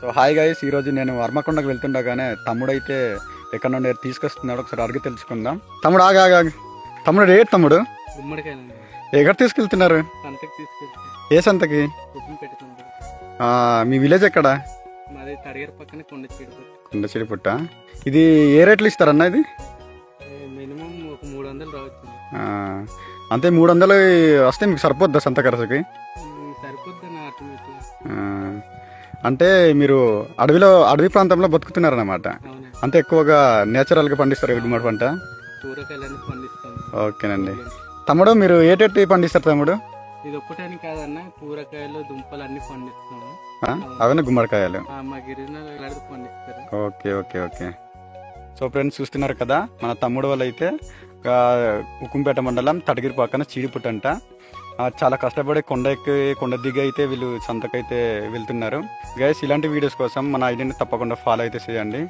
So hi guys ఈరోజు నేను వర్మకొండకు వెళ్తుండగానే తమ్ముడు అయితే ఎక్కడ నుండి తీసుకొస్తున్నాడు ఒకసారి అడిగి తెలుసుకుందాం. తమ్ముడు ఆగా ఆగా. తమ్ముడు ఏ తమ్ముడు? ఎక్కడ తీసుకెళ్తున్నారు? ఏ సంతకి? మీ విలేజ్ ఎక్కడ? కొండ చిడిపుట్ట ఇది ఏ రేట్లు ఇస్తారన్న ఇది? అంతే మూడు వందలు వస్తే మీకు సరిపోద్దా సంత ఖర్చుకి? అంటే మీరు అడవిలో అడవి ప్రాంతంలో బతుకుతున్నారన్నమాట. అంతే ఎక్కువగా నేచురల్గా పండిస్తారు గుమ్మడి పంట? కూరగాయలన్నీ ఓకేనండి. తమ్ముడు మీరు ఏటెట్టి పండిస్తారు తమ్ముడు? ఇది ఒక్కటని కాదన్న కూరగాయలు దుంపలు అన్ని పండిస్తాము అవన్నీ గుమ్మడికాయలు. ఆ, మా గిరిజన ఎలాంటి పండిస్తారు? Okay okay okay. So friends చూస్తున్నారు కదా మన తమ్ముడు వాళ్ళు అయితే ఉక్కుంపేట మండలం తటగిరి పక్కన చీడిపుట్టంట చాలా కష్టపడి కొండ ఎక్కి కొండ దిగి అయితే వీళ్ళు సంతకైతే వెళ్తున్నారు. గైస్ ఇలాంటి వీడియోస్ కోసం మన ఐడిని తప్పకుండా ఫాలో అయితే చేయండి.